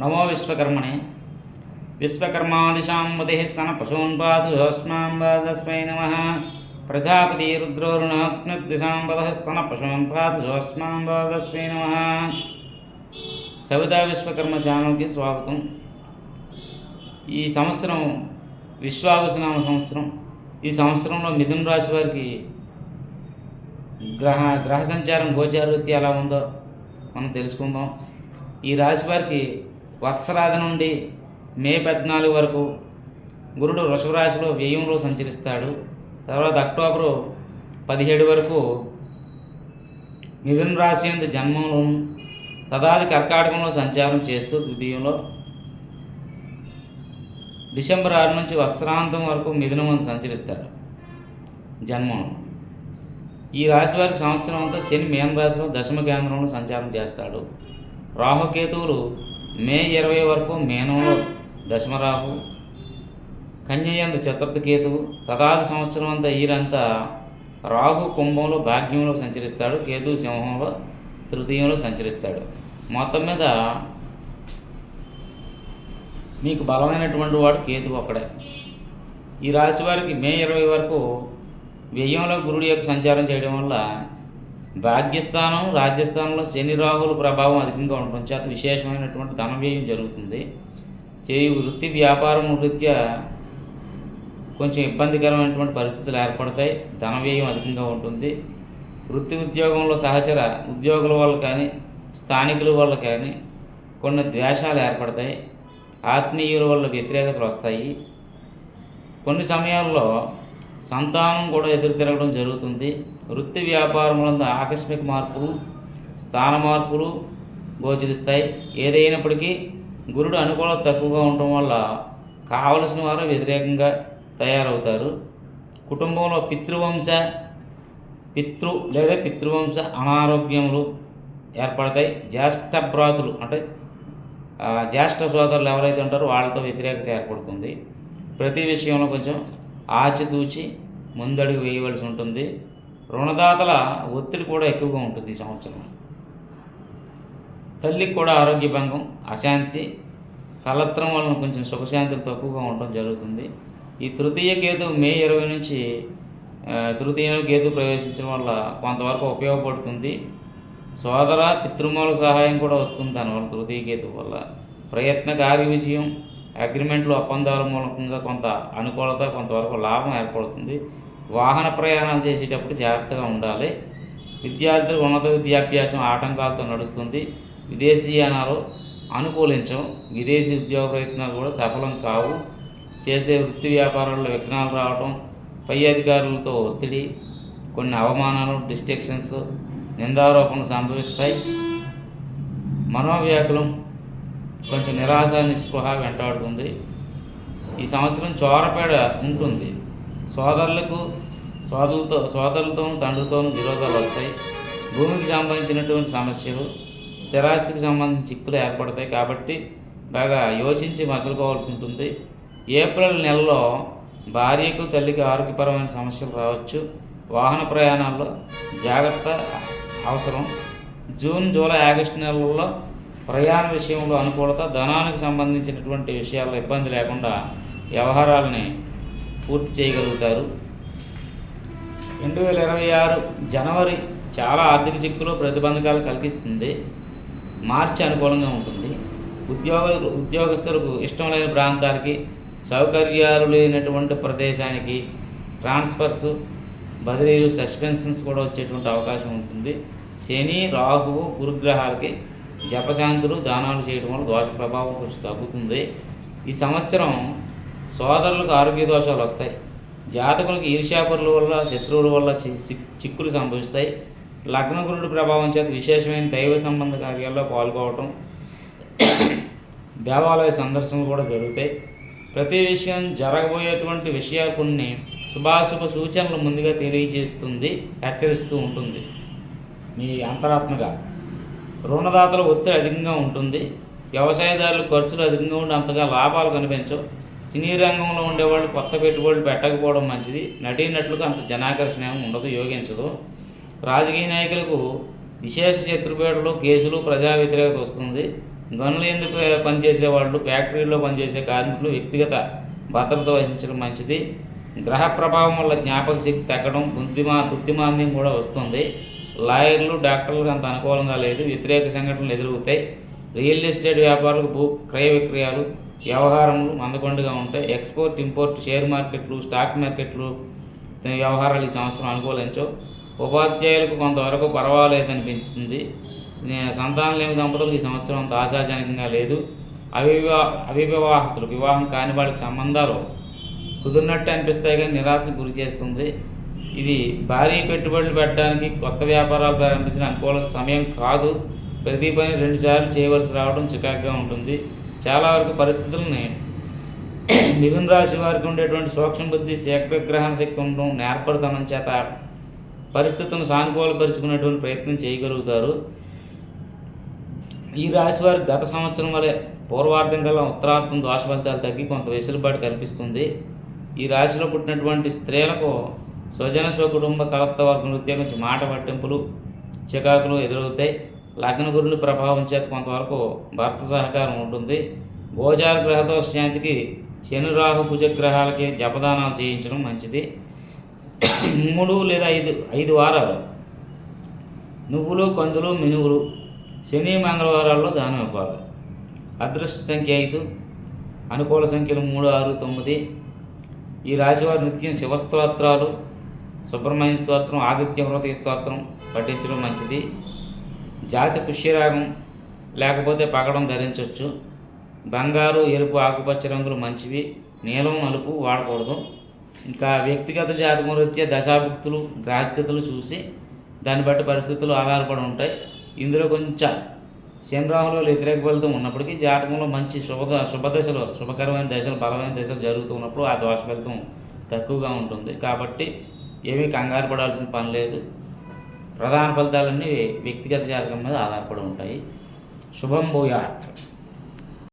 నమో విశ్వకర్మణే విశ్వకర్మాదిశాం మదే సన పశూన్ పాతు హోస్మాం నమ ప్రజాపతి రుద్రోరుణాత్మదిశాం వద సన పశూన్ పాతు హోస్మాం తస్మై నమ సవితా విశ్వకర్మ ఛానల్కి స్వాగతం ఈ సంవత్సరం విశ్వావసనామ సంవత్సరం. ఈ సంవత్సరంలో మిథున రాశి వారికి గ్రహ గ్రహ సంచారం గోచారవృత్తి ఎలా ఉందో మనం తెలుసుకుందాం. ఈ రాశి వారికి వత్సరాది నుండి మే పద్నాలుగు వరకు గురుడు వృషభరాశిలో వ్యయంలో సంచరిస్తాడు. తర్వాత అక్టోబరు పదిహేడు వరకు మిథున రాశి ఎందు జన్మంలోను తదాది కర్కాటకంలో సంచారం చేస్తూ ద్వితీయంలో డిసెంబర్ ఆరు నుంచి వత్సరాంతం వరకు మిథునం సంచరిస్తాడు జన్మంలో. ఈ రాశి వారికి సంవత్సరం అంతా శని మేన రాశిలో దశమ కేంద్రంలో సంచారం చేస్తాడు. రాహుకేతువులు మే ఇరవై వరకు మేనంలో దశమరాహు కన్యయందు చతుర్థ కేతువు తదాది సంవత్సరం అంతా ఈరంతా రాహు కుంభంలో భాగ్యంలో సంచరిస్తాడు కేతు సింహంలో తృతీయంలో సంచరిస్తాడు. మొత్తం మీద మీకు బలమైనటువంటి వాడు కేతు ఒక్కడే. ఈ రాశి వారికి మే ఇరవై వరకు వ్యయంలో గురుడి యొక్క సంచారం చేయడం వల్ల భాగ్యస్థానం రాజ్యస్థానంలో శని రాహుల ప్రభావం అధికంగా ఉండడం చేత విశేషమైనటువంటి ధన వ్యయం జరుగుతుంది. చేయి వృత్తి వ్యాపారం రీత్యా కొంచెం ఇబ్బందికరమైనటువంటి పరిస్థితులు ఏర్పడతాయి. ధన వ్యయం అధికంగా ఉంటుంది. వృత్తి ఉద్యోగంలో సహచర ఉద్యోగుల వల్ల కానీ స్థానికుల వల్ల కానీ కొన్ని ద్వేషాలు ఏర్పడతాయి. ఆత్మీయుల వల్ల వ్యతిరేకతలు వస్తాయి. కొన్ని సమయాల్లో సంతానం కూడా ఎదురు తిరగడం జరుగుతుంది. వృత్తి వ్యాపారములందు ఆకస్మిక మార్పులు స్థాన మార్పులు గోచరిస్తాయి. ఏదైనప్పటికీ గురుడు అనుకూలత తక్కువగా ఉండటం వల్ల కావలసిన వారు వ్యతిరేకంగా తయారవుతారు. కుటుంబంలో పితృవంశ పితృ లేదా పితృవంశ అనారోగ్యములు ఏర్పడతాయి. జ్యేష్ఠ భ్రాతులు అంటే జ్యేష్ఠ సోదరులు ఎవరైతే ఉంటారో వాళ్ళతో వ్యతిరేకత ఏర్పడుతుంది. ప్రతి విషయంలో కొంచెం ఆచితూచి ముందడుగు వేయవలసి ఉంటుంది. రుణదాతల ఒత్తిడి కూడా ఎక్కువగా ఉంటుంది ఈ సంవత్సరం. తల్లికి కూడా ఆరోగ్య భంగం అశాంతి కలత్రం వలన కొంచెం సుఖశాంతులు తక్కువగా ఉండడం జరుగుతుంది. ఈ తృతీయ కేతు మే ఇరవై నుంచి తృతీయ కేతు ప్రవేశించడం వల్ల కొంతవరకు ఉపయోగపడుతుంది. సోదర పితృమూల సహాయం కూడా వస్తుంది దానివల్ల తృతీయ కేతు వల్ల. ప్రయత్న కార్య విజయం అగ్రిమెంట్లు ఒప్పందాల మూలకంగా కొంత అనుకూలత కొంతవరకు లాభం ఏర్పడుతుంది. వాహన ప్రయాణాలు చేసేటప్పుడు జాగ్రత్తగా ఉండాలి. విద్యార్థులు ఉన్నత విద్యాభ్యాసం ఆటంకాలతో నడుస్తుంది. విదేశీయానాలు అనుకూలించం విదేశీ ఉద్యోగ ప్రయత్నాలు కూడా సఫలం కావు. చేసే వృత్తి వ్యాపారాల్లో విఘ్నాలు రావడం పై అధికారులతో ఒత్తిడి కొన్ని అవమానాలు డిస్ట్రిక్షన్స్ నిందారోపణలు సంభవిస్తాయి. మనోవ్యాకులం కొంచెం నిరాశ నిస్పృహ వెంటాడుతుంది. ఈ సంవత్సరం చోరపేడ ఉంటుంది. సోదరులకు సోదరులతో సోదరులతోనూ తండ్రితోనూ విరోధాలు వస్తాయి. భూమికి సంబంధించినటువంటి సమస్యలు స్థిరాస్తికి సంబంధించి చిక్కులు ఏర్పడతాయి కాబట్టి బాగా యోచించి మసలుకోవాల్సి ఉంటుంది. ఏప్రిల్ నెలలో భార్యకు తల్లికి ఆరోగ్యపరమైన సమస్యలు రావచ్చు. వాహన ప్రయాణాల్లో జాగ్రత్త అవసరం. జూన్ జూలై ఆగస్టు నెలల్లో ప్రయాణ విషయంలో అనుకూలత ధనానికి సంబంధించినటువంటి విషయాల్లో ఇబ్బంది లేకుండా వ్యవహారాలని పూర్తి చేయగలుగుతారు. రెండు వేల ఇరవై ఆరు జనవరి చాలా ఆర్థిక చిక్కులు ప్రతిబంధకాలు కలిగిస్తుంది. మార్చి అనుకూలంగా ఉంటుంది. ఉద్యోగ ఉద్యోగస్తులకు ఇష్టం లేని ప్రాంతాలకి సౌకర్యాలు లేనటువంటి ప్రదేశానికి ట్రాన్స్ఫర్స్ బదిలీలు సస్పెన్షన్స్ కూడా వచ్చేటువంటి అవకాశం ఉంటుంది. శని రాహువు గురుగ్రహాలకి జపశాంతులు దానాలు చేయడం వల్ల దోష ప్రభావం కొంచెం తగ్గుతుంది. ఈ సంవత్సరం సోదరులకు ఆరోగ్య దోషాలు వస్తాయి. జాతకులకు ఈర్ష్యాపరుల వల్ల శత్రువుల వల్ల చి- చిక్కులు సంభవిస్తాయి. లగ్నగురుడు ప్రభావం చేత విశేషమైన దైవ సంబంధ కార్యాల్లో పాల్గొవటం దేవాలయ సందర్శనలు కూడా జరుగుతాయి. ప్రతి విషయం జరగబోయేటువంటి విషయాలు కొన్ని శుభాశుభ సూచనలు ముందుగా తెలియజేస్తుంది హెచ్చరిస్తూ ఉంటుంది. మీ అంతరాత్మగా. రుణదాతల ఒత్తిడి అధికంగా ఉంటుంది. వ్యవసాయదారుల ఖర్చులు అధికంగా ఉండి అంతగా లాభాలు కనిపించవు. సినీ రంగంలో ఉండేవాళ్ళు కొత్త పెట్టుబడులు పెట్టకపోవడం మంచిది. నటీనటులకు అంత జనాకర్షణ ఏమీ ఉండదు యోగించదు. రాజకీయ నాయకులకు విశేష శత్రుపేటలు కేసులు ప్రజా వ్యతిరేకత వస్తుంది. గనులు ఎందుకు పనిచేసే వాళ్ళు? ఫ్యాక్టరీలో పనిచేసే కార్మికులు వ్యక్తిగత భద్రత వహించడం మంచిది. గ్రహ ప్రభావం వల్ల జ్ఞాపక శక్తి తగ్గడం బుద్ధిమా బుద్ధిమాంద్యం కూడా వస్తుంది. లాయర్లు డాక్టర్లకు అంత అనుకూలంగా లేదు. వ్యతిరేక సంఘటనలు ఎదురవుతాయి. రియల్ ఎస్టేట్ వ్యాపారులకు భూ క్రయ విక్రయాలు వ్యవహారములు మందకొండగా ఉంటాయి. ఎక్స్పోర్ట్ ఇంపోర్ట్ షేర్ మార్కెట్లు స్టాక్ మార్కెట్లు వ్యవహారాలు ఈ సంవత్సరం అనుకూలించో ఉపాధ్యాయులకు కొంతవరకు పర్వాలేదనిపించుతుంది సంతానం లేని దంపతులకు ఈ సంవత్సరం అంత ఆశాజనకంగా లేదు. అవివా అవివాహితులు వివాహం కాని వాళ్ళకి సంబంధాలు కుదిరినట్టు అనిపిస్తాయి కానీ నిరాశకు గురి చేస్తుంది. ఇది భారీ పెట్టుబడులు పెట్టడానికి కొత్త వ్యాపారాలు ప్రారంభించిన అనుకూల సమయం కాదు. ప్రతి పని రెండుసార్లు చేయవలసి రావడం చికాకుగా ఉంటుంది. చాలా వరకు పరిస్థితులని మిథున రాశి వారికి ఉండేటువంటి సూక్ష్మ బుద్ధి శీఘ్రగ్రహణ శక్తి ఉండడం నేర్పడతనం చేత పరిస్థితులను సానుకూలపరుచుకునేటువంటి ప్రయత్నం చేయగలుగుతారు. ఈ రాశి వారికి గత సంవత్సరం వలె పూర్వార్థం కల్లా ఉత్తరార్థం దోష ఫలితాలు తగ్గి కొంత వెసులుబాటు కల్పిస్తుంది. ఈ రాశిలో పుట్టినటువంటి స్త్రీలకు స్వజన స్వకుటుంబ కలత్త వర్గం వృత్తి నుంచి మాట పట్టింపులు చికాకులు ఎదురవుతాయి. లగ్న గురుని ప్రభావం చేత కొంతవరకు భర్త సహకారం ఉంటుంది. గోచార గ్రహదోష శాంతికి శని రాహు కుజ గ్రహాలకి జపదానాలు చేయించడం మంచిది. మూడు లేదా ఐదు ఐదు వారాలు. నువ్వులు కందులు మినువులు శని మంగళవారాల్లో దానం ఇవ్వాలి. అదృష్ట సంఖ్య ఐదు అనుకూల సంఖ్యలు మూడు ఆరు తొమ్మిది. ఈ రాశివారి నిత్యం శివస్తోత్రాలు సుబ్రహ్మణ్య స్తోత్రం ఆదిత్య హృదయ స్తోత్రం పఠించడం మంచిది. జాతి పుష్యరాగం లేకపోతే పగడం ధరించవచ్చు బంగారు ఎరుపు ఆకుపచ్చ రంగులు మంచివి. నీలం నలుపు వాడకూడదు. ఇంకా వ్యక్తిగత జాతకం రీత్యా దశాభుక్తులు గ్రహస్థితులు చూసి దాన్ని బట్టి పరిస్థితులు ఆధారపడి ఉంటాయి. ఇందులో కొంచెం శనిరాహులు వ్యతిరేక ఫలితం ఉన్నప్పటికీ జాతకంలో మంచి శుభ శుభదశలు శుభకరమైన దశలు బలమైన దశలు జరుగుతున్నప్పుడు ఆ దోష ఫలితం తక్కువగా ఉంటుంది. కాబట్టి ఏమీ కంగారు పడాల్సిన పని లేదు. ప్రధాన ఫలితాలన్నీ వ్యక్తిగత జాతకం మీద ఆధారపడి ఉంటాయి. శుభం భూయాత్.